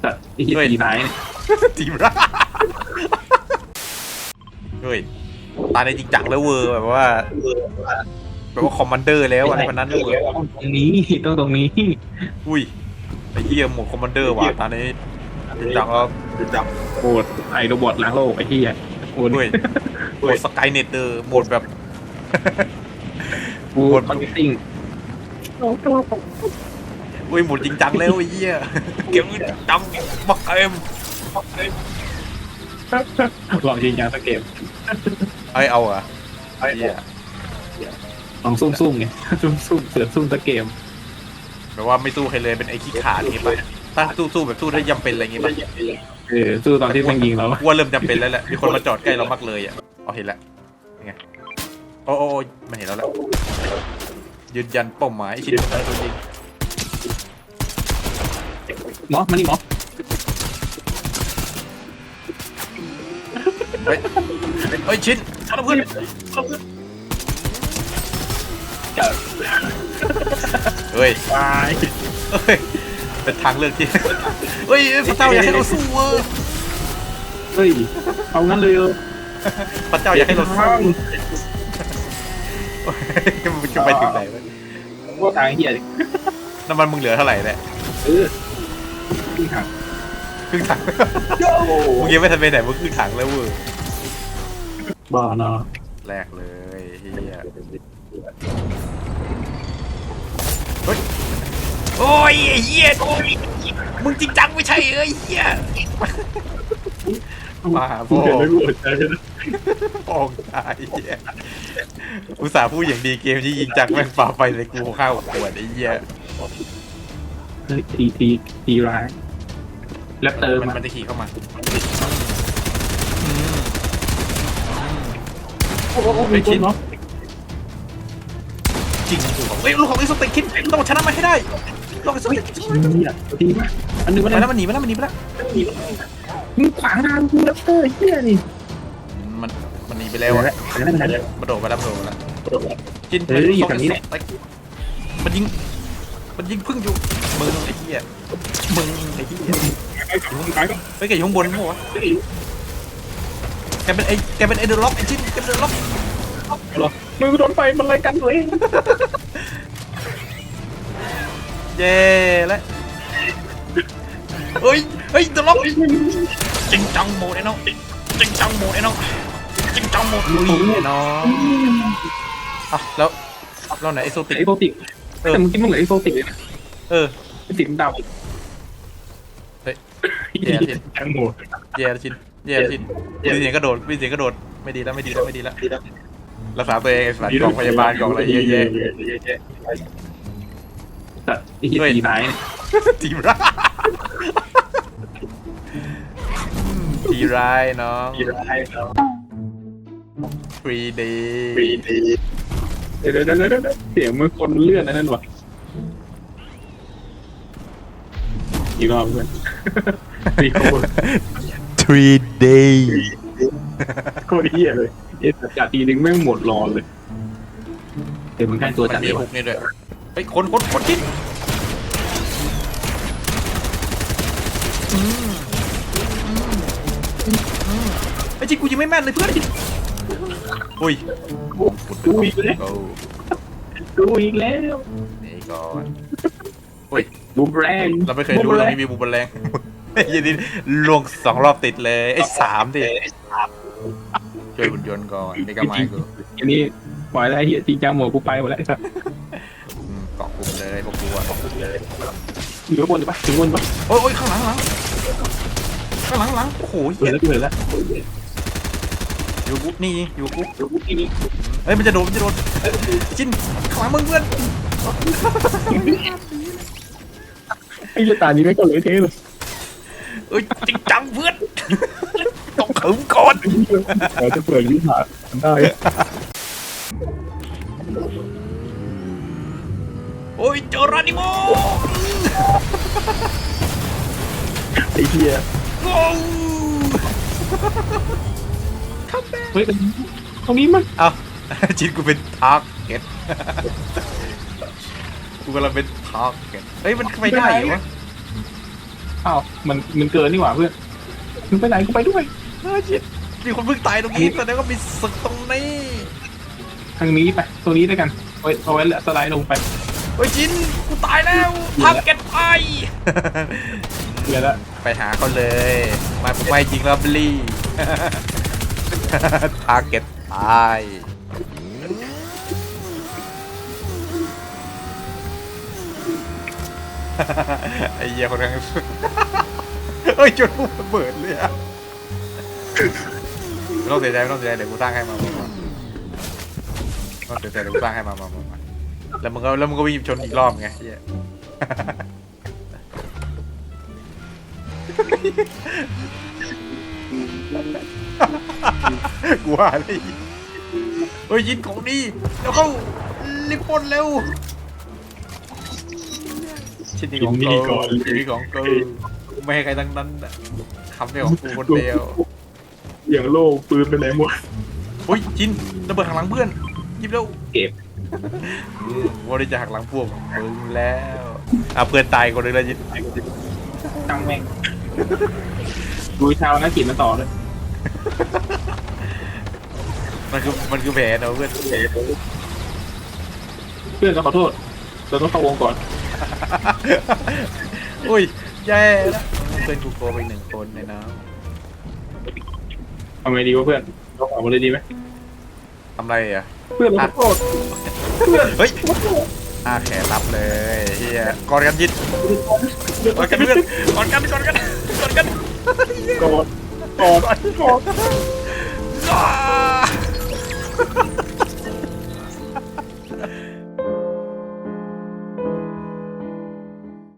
แต่ไอ้เหี้ยตีไหนเนี่ยทีมละเฮ้ย ตาในจริงจังแล้วเวอร์แบบว่าแบบว่าคอมมานเดอร์แล้วอะไรพันนั้นเวอร์ต้องตรงนี้ต้องตรงนี้อุ้ยไอ้เหี้ยหมวกคอมมานเดอร์ว่ะตาในจริงจังแล้วจริงจังโหดไอโรบอทล้างโลกไอ้เหี้ยโหดเฮ้ยโหมดสกายเน็ตเดอร์โหมดแบบ โหดมาร์เก็ตติ้งอุ้ยโห มดจริงจังแล้วไอ้เหี้ยเกมจริงจังบักเกมลองยิงยางสกเกมไอเอาเหรอะไอ้เหี้ยลองซุ่มซุ่มๆไงซุ่มซุ่มๆเสือซุ่มสกเกมแบบว่าไม่สู้ใครเลยเป็นไอ้ขี้ขาดอย่างงี้ปะถ้าสู้สู้แบบสู้ถ้าจำเป็นอะไรอย่างงี้ปะเออสู้ตอนที่แม่งยิงเราว่าเริ่มจำเป็นแล้วแหละมีคนมาจอดใกล้เรามากเลยอะเอาเห็นแล้วยังไงโอ้โอ้โอ้มันเห็นแล้วแหละยืนยันเป้าหมายชิ้นสุดท้ายตัวจริง หมอมานี่หมอเฮ้ยเฮ้ยชิ้นเอาเพื่อนเฮ้ยตายเฮ้ยเป็นทางเลือกที่เฮ้ยพระเจ้าอยากให้เราสู้เว้ยเฮ้ยเอางั้นเลยเออพระเจ้าอยากให้เราสู้มันจะไปถึงไหนวะว่าตายเหี้ยดิน้ำมันมึงเหลือเท่าไหร่เนี่ยเออ ที่หักครึ่งถังมึงยังไม่ทันไปไหนมึงครึ่งถังแล้วเว้ยบ้าเนาะแรกเลยเฮียเฮ้ยโอ้ยไอ้เฮียมึงจริงจังไม่ใช่เอ้ยเฮียมาหาพ่อเกิดไม่ปวดใจนะปองตายเฮียอุตส่าห์พูดอย่างดีเกมที่ยิงจังแม่งฝ่าไฟเลยกูข้าวปวดไอ้เฮีย เฮ้ยตีตีตีร้ายแรปเตอร์มันมามันจะขี่เข้ามาโอ้โหมีคนเนาะจริงเฮ้ยลูกของไอ้สเต็กคิดต้องชนะมันให้ได้ลูกไอ้สเต็กเนี่ยตีมาอันนึงมัมันนแล้วมันหนีมาแล้วมันหนีมาแล้วมึงขวางทางกูแรปเตอร์เหี้ยนี่มันมันหนีไปแล้วอะไปแล้วไปแล้วมันโดดมาแล้วมันโดดมาแล้วจินเฮ้ยอยู่แถวนี้แหละมันยิง มันยิงพึ่งอยู่มึงไอ้เหี้ยมึงไอ้เหี้ยไปก่อนไปก่อนไปแกอยู่ข้างบนมั้งวะแกเป็นไอ้แกเป็นไอ้เดอร์ล็อกไอ้จินแกเป็นเดอร์ล็อกมึงโดนไฟมันอะไรกันตัวเองเย้แล้วเฮ้ยเฮ้ยเดอร์ล็อกจริงจังโหมดไอ้น้องจริงจังโหมดไอ้น้องจริงจังโหมดลุยไอ้น้องอะแล้วแล้วไหนไอ้โซติกไอโฟติก แต่มึงคิดมึงเหลือไอโฟติกเลยนะเออ ไอติกดาวเฮ้ยแย่จริงทั้งหมดแย่แล้วชินแย่แล้วชินมีเสียงกระโดดมีเสียงกระโดด ไม่ดีแล้วไม่ดีแล้วไม่ดีแล้วรักษาตัวเองไอ้สัตว์กล่องพยาบาลกล่องอะไรเยอะแยะแต่ไอ้เหี้ยตีไหนเนี่ยทีมร้ายทีร้ายน้อง 3D เดี๋ยวเดี๋ยวเดี๋ยวเดี๋ยวเสียงมือคนเลื่อนนั่นวะอีกรอบเพื่อนตีโคตร 3D โคตรเหี้ยเลยเอ๊ะจัดทีนึงแม่งหมดรอเลยเดี๋ยวมึงใกล้ตัวจัดนเลมียฮุวะกนี่ด้วยเฮ้ยคนคนคนชินไอ้จิกูยิงไม่แม่นเลยเพื่อนอุ้ย ดูอีกแล้ว โอ้ดูอีกแล้วนี่ก่อนบูมแรงเราไม่เคยรู้เรื่องนี้มีบูมแมลงไอ้ยันนี่ลวงสองรอบติดเลยไอ้สามดิช่วยหุ่นยนต์ก่อนนี่ก็ไม้กูอันนี้ปล่อยอะไรเหี้ยจริงจังหมดกูไปหมดแล้วครับอืมเกาะกลุ่มเลยพวกกูอะอยู่ข้างบนปะถึงบนปะโอ้ยโอ้ยข้างหลังข้างหลังข้างหลังข้างหลังโอ้โหเปิดเหี้ยแล้วเปิดแล้ว อยู่กูนี่อยู่กูที่นี่เฮ้ยมันจะโดนมันจะโดนจินข้างหลังมึงเพื่อนไอ้เหี้ยตานี้ไม่ก็เลยเท่เลยเอ้ยจริงจังเพื่อนต้องขึมก่อนเราจะเปิดวิหารได้โอ้ยเจอรานิโมไอ้เหี้ยโอ้ เฮ้ยตรงนี้มันเอาจินกูเป็นทาร์เก็ตกูกำลังเป็นทาร์เก็ตเฮ้ยมันไปได้เหรอวะอ้าวมันมันเกินนี่หว่าเพื่อนมึงไปไหนกูไปด้วยเฮ้ยชิดมีคนเพิ่งตายตรงนี้แสดงว่ามีศึกตรงนี้ทางนี้ไปตรงนี้ด้วยกันเอาไว้เอาไว้สไลด์ลงไปเฮ้ยจินกูตายแล้วทำเก็ตไปเดี๋ยวละไปหาเขาเลยมาผมไม่จริงแล้วบลี่ ทาร์เก็ตตายไอ้เหี้ยคนนั้นเฮ้ยจนพูดระเบิดเลยอะไม่ต้องเสียใจไม่ต้องเสียใจเดี๋ยวกูสร้างให้มามามาไม่ต้องเสียใจเดี๋ยวกูสร้างให้มามามามาแล้วมึงก็แล้วมึงก็วิ่งชนอีกรอบไงเหี้ย กูว่าเลยเฮ้ยยินของดีแล้วเข้ารีบปล้นเร็วชิ้นนี้ของกูชิ้นนี้ของกูไม่ให้ใครทั้งนั้นน่ะคำเดียวของกูคนเดียวอย่างโล่ปืนไปไหนหมดเฮ้ยจินระเบิดหักหลังเพื่อนหยิบเร็วเก็บอืมว่าได้จะหักหลังพวกมึงแล้วอะเพื่อนตายคนหนึงแล้วจินตั้งแม่งดูชาวนักกิจมาต่อเลย มันคือมันคือแผลเนอะเพื่อนเพื่อนต้องขอโทษเราต้องเข้าวงก่อน อุ้ยแย่แล้วเพื่อนกูโกไปหนึ่งคนในน้ทำไงดีวะเพื่อนเราออกมาเลยดีไหมำทำไรอะ เพื่อนเราขอโทษเพื่อนเฮ้ยอาแขนรับเลยเฮียกอดกันยิดกอดกันเพื่อนกอดกันกอดกันกอดกันกอด กอดกอดอ้า